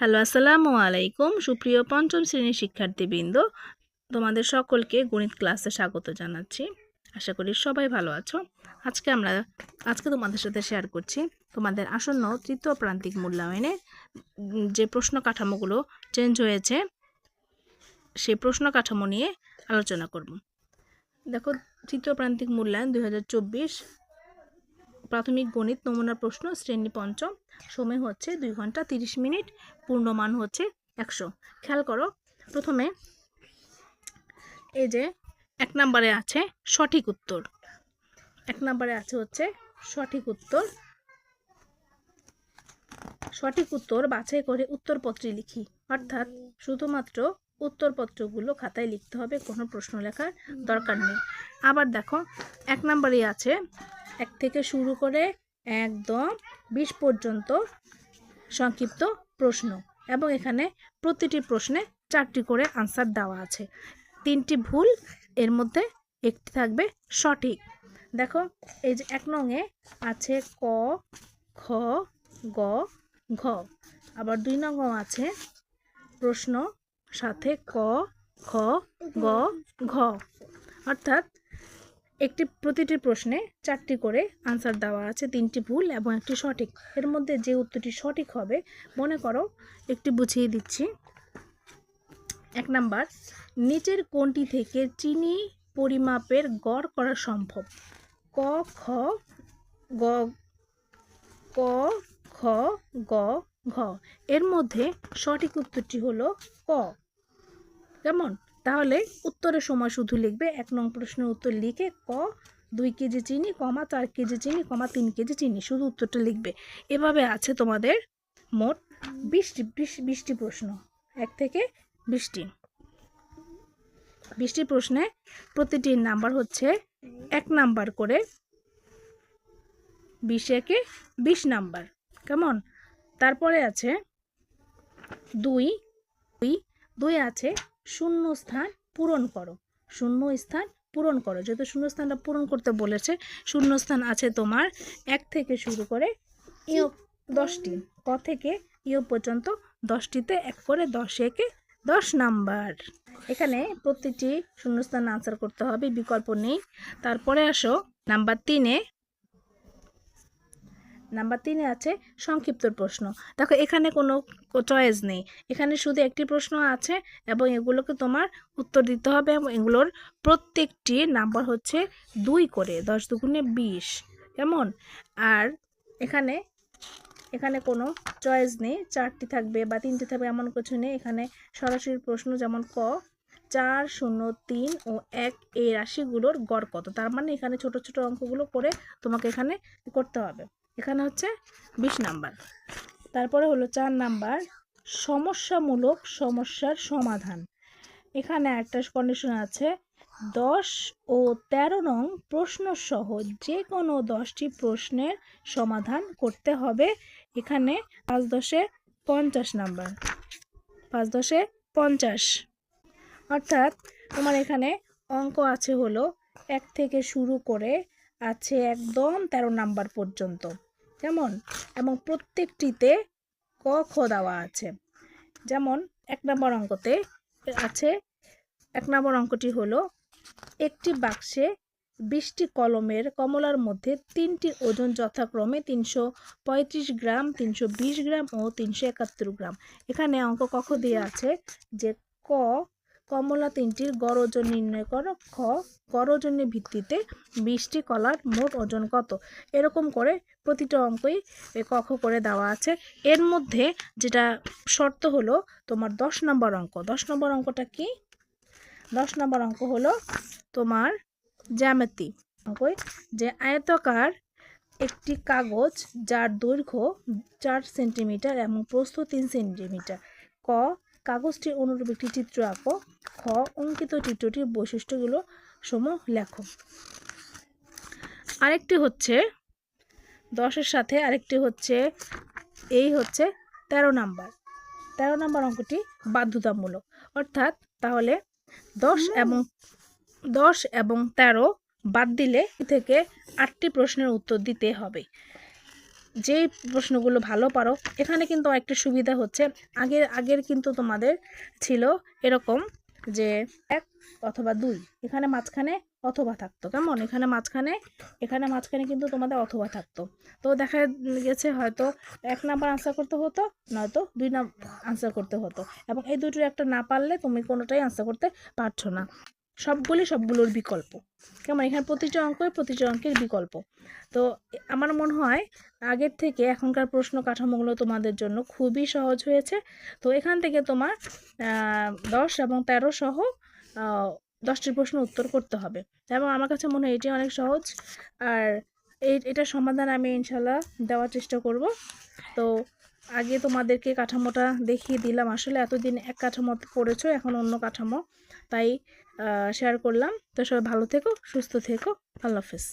Hello, আসসালামু আলাইকুম। সুপ্রিয় পঞ্চম শ্রেণির শিক্ষার্থীবৃন্দ, তোমাদের সকলকে গণিত ক্লাসে স্বাগত জানাচ্ছি। আশা করি সবাই ভালো আছো। আজকে আমরা, আজকে তোমাদের সাথে শেয়ার করছি তোমাদের আসন্ন তৃতীয় প্রান্তিক মূল্যায়নে যে প্রশ্ন কাঠামোগুলো চেঞ্জ হয়েছে, সেই প্রশ্ন কাঠামো নিয়ে আলোচনা করব। দেখো, তৃতীয় প্রান্তিক মূল্যায়ন দু হাজার চব্বিশ প্রাথমিক গণিত নমুনা প্রশ্ন শ্রেণি পঞ্চম। সময় হচ্ছে দুই ঘণ্টা তিরিশ মিনিট, পূর্ণমান হচ্ছে একশো। খেয়াল করো, প্রথমে এই যে এক নম্বরে আছে সঠিক উত্তর। এক নম্বরে আছে হচ্ছে সঠিক উত্তর। সঠিক উত্তর বাছাই করে উত্তরপত্রে লিখি। অর্থাৎ শুধুমাত্র উত্তরপত্রগুলো খাতায় লিখতে হবে, কোনো প্রশ্ন লেখার দরকার নেই। আবার দেখো, এক নম্বরে আছে এক থেকে শুরু করে একদম বিশ পর্যন্ত সংক্ষিপ্ত প্রশ্ন এবং এখানে প্রতিটি প্রশ্নে চারটি করে আনসার দেওয়া আছে। তিনটি ভুল, এর মধ্যে একটি থাকবে সঠিক। দেখো, এই যে এক নংয়ে আছে ক, খ, গ, ঘ। আবার দুই নং আছে প্রশ্ন সাথে ক, খ, গ, ঘ। অর্থাৎ একটি প্রতিটি প্রশ্নে চারটি করে আনসার দেওয়া আছে, তিনটি ভুল এবং একটি সঠিক। এর মধ্যে যে উত্তরটি সঠিক হবে, মনে করো একটি বুঝিয়ে দিচ্ছি। এক নাম্বার, নিচের কোনটি থেকে চিনি পরিমাপের গড় করা সম্ভব। ক, খ, গ, ক, খ, গ, ঘ। এর মধ্যে সঠিক উত্তরটি হলো ক। কেমন? তাহলে উত্তরের সময় শুধু লিখবে, এক নং প্রশ্নের উত্তর লিখে ক, দুই কেজি চিনি, কমা চার কেজি চিনি, কমা তিন কেজি চিনি, শুধু উত্তরটা লিখবে। এভাবে আছে তোমাদের মোট বিশটি, বিশ, বিশটি প্রশ্ন, এক থেকে বিশটি। বিশটি প্রশ্নে প্রতিটির নাম্বার হচ্ছে এক নাম্বার করে বিশ একে বিশ নাম্বার, কেমন? তারপরে আছে দুই দুই দুই আছে শূন্য স্থান পূরণ করো। শূন্য স্থান পূরণ করো। যেহেতু শূন্য স্থানটা পূরণ করতে বলেছে শূন্য স্থান আছে তোমার এক থেকে শুরু করে ইয় দশটি। ক থেকে ইয় পর্যন্ত দশটিতে এক করে দশ একে দশ নাম্বার। এখানে প্রত্যেকটি শূন্যস্থান আনসার করতে হবে, বিকল্প নেই। তারপরে আসো, নাম্বার তিনে নাম্বার তিনে আছে সংক্ষিপ্ত প্রশ্ন। দেখো, এখানে কোনো চয়েস নেই। এখানে শুধু একটি প্রশ্ন আছে এবং এগুলোকে তোমার উত্তর দিতে হবে এবং এগুলোর প্রত্যেকটি নাম্বার হচ্ছে দুই করে, দশ দুগুণে বিশ। কেমন? আর এখানে এখানে কোনো চয়েস নেই। চারটি থাকবে বা তিনটি থাকবে এমন কিছু নেই। এখানে সরাসরি প্রশ্ন যেমন ক চার, শূন্য, তিন ও এক এই রাশিগুলোর গড় কত? তার মানে এখানে ছোট ছোট অঙ্কগুলো করে তোমাকে এখানে করতে হবে। এখানে হচ্ছে বিশ নাম্বার। তারপরে হলো চার নাম্বার, সমস্যামূলক সমস্যার সমাধান। এখানে একটা কন্ডিশন আছে, দশ ও তেরো নং প্রশ্ন সহ যে কোনো দশটি প্রশ্নের সমাধান করতে হবে। এখানে পাঁচ দশে পঞ্চাশ নাম্বার। পাঁচ দশে পঞ্চাশ। অর্থাৎ তোমার এখানে অঙ্ক আছে হলো এক থেকে শুরু করে আছে একদম তেরো নাম্বার পর্যন্ত যেমন এবং প্রত্যেকটিতে ক, খ দেওয়া আছে। যেমন এক নম্বর অঙ্কতে আছে, এক নম্বর অঙ্কটি হলো একটি বাক্সে বিশটি কলমের কমলার মধ্যে তিনটির ওজন যথাক্রমে তিনশো পঁয়ত্রিশ গ্রাম, তিনশো বিশ গ্রাম ও তিনশো একাত্তর গ্রাম। এখানে অঙ্ক কখ দিয়ে আছে? যে ক কমলা তিনটির গড় ওজন নির্ণয় করো। খ গড় ওজনের ভিত্তিতে বিশটি কলার মোট ওজন কত? এরকম করে প্রতিটা অঙ্কই কখ করে দেওয়া আছে। এর মধ্যে যেটা শর্ত হলো তোমার দশ নম্বর অঙ্ক। দশ নম্বর অঙ্কটা কি? দশ নম্বর অঙ্ক হলো তোমার জ্যামিতি। অঙ্কই যে আয়তকার একটি কাগজ যার দৈর্ঘ্য চার সেন্টিমিটার এবং প্রস্থ তিন সেন্টিমিটার। ক কাগজটির অনুরূপ একটি চিত্র আঁকো। খ, অঙ্কিত চিত্রটির বৈশিষ্ট্যগুলো সমূহ লেখো। আরেকটি হচ্ছে দশের সাথে আরেকটি হচ্ছে, এই হচ্ছে তেরো নাম্বার। তেরো নাম্বার অঙ্কটি বাধ্যতামূলক। অর্থাৎ তাহলে দশ এবং দশ এবং তেরো বাদ দিলে থেকে আটটি প্রশ্নের উত্তর দিতে হবে। যেই প্রশ্নগুলো ভালো পারো, এখানে কিন্তু একটা সুবিধা হচ্ছে, আগের আগের কিন্তু তোমাদের ছিল এরকম যে এক অথবা দুই, এখানে মাঝখানে অথবা থাকতো, কেমন? এখানে মাঝখানে এখানে মাঝখানে কিন্তু তোমাদের অথবা থাকতো। তো দেখা গেছে হয়তো এক নাম্বার আনসার করতে হতো, নয়তো দুই নাম্বার আনসার করতে হতো। এবং এই দুটোর একটা না পারলে তুমি কোনোটাই আনসার করতে পারছ না। সবগুলি সবগুলোর বিকল্প। কেমন? এখানে প্রতিটা অঙ্কই প্রতিটা অঙ্কের বিকল্প। তো আমার মনে হয় আগের থেকে এখনকার প্রশ্ন কাঠামোগুলো তোমাদের জন্য খুবই সহজ হয়েছে। তো এখান থেকে তোমার দশ এবং তেরো সহ দশটি প্রশ্ন উত্তর করতে হবে। এবং আমার কাছে মনে হয় এটি অনেক সহজ। আর এই এটার সমাধান আমি ইনশাল্লাহ দেওয়ার চেষ্টা করব। তো আগে তোমাদেরকে কাঠামোটা দেখিয়ে দিলাম। আসলে এতদিন এক কাঠামো পড়েছো, এখন অন্য কাঠামো। তাই শেয়ার করলাম। তো সবাই ভালো থেকো, সুস্থ থেকো। আল্লাহ হাফেজ।